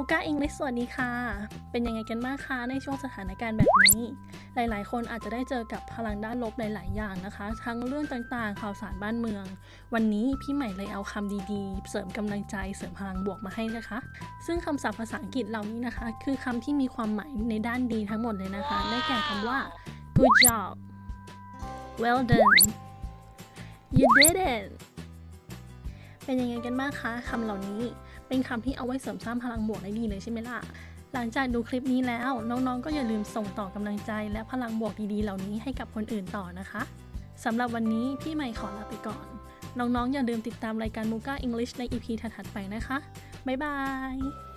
อังกฤษสวัสดีค่ะ เป็นยังไงกันบ้างคะในช่วงสถานการณ์แบบนี้ หลาย ๆ คนอาจจะได้เจอกับพลังด้านลบหลาย ๆ อย่างนะคะ ทั้งเรื่องต่างๆ ข่าวสารบ้านเมือง วันนี้พี่ใหม่เลยเอาคำดีๆ เสริมกำลังใจเสริมพลังบวกมาให้นะคะ ซึ่งคำศัพท์ภาษาอังกฤษเหล่านี้นะคะ คือคำที่มีความหมายในด้านดีทั้งหมดเลยนะคะ ได้แก่คำว่า good job well done you did it เป็นยังไงกันบ้างคะคำเหล่านี้เป็นคำที่เอาไว้เสริมสร้างพลังบวกได้ดีเลยใช่ไหมล่ะ หลังจากดูคลิปนี้แล้วน้องๆ ก็อย่าลืมส่งต่อกำลังใจและพลังบวกดีๆ เหล่านี้ให้กับคนอื่นต่อนะคะสำหรับวันนี้พี่ใหม่ขอลาไปก่อน น้องๆ อย่าลืมติดตามรายการมูก้าอังกฤษใน EP ถัดๆไปนะคะ บ๊ายบาย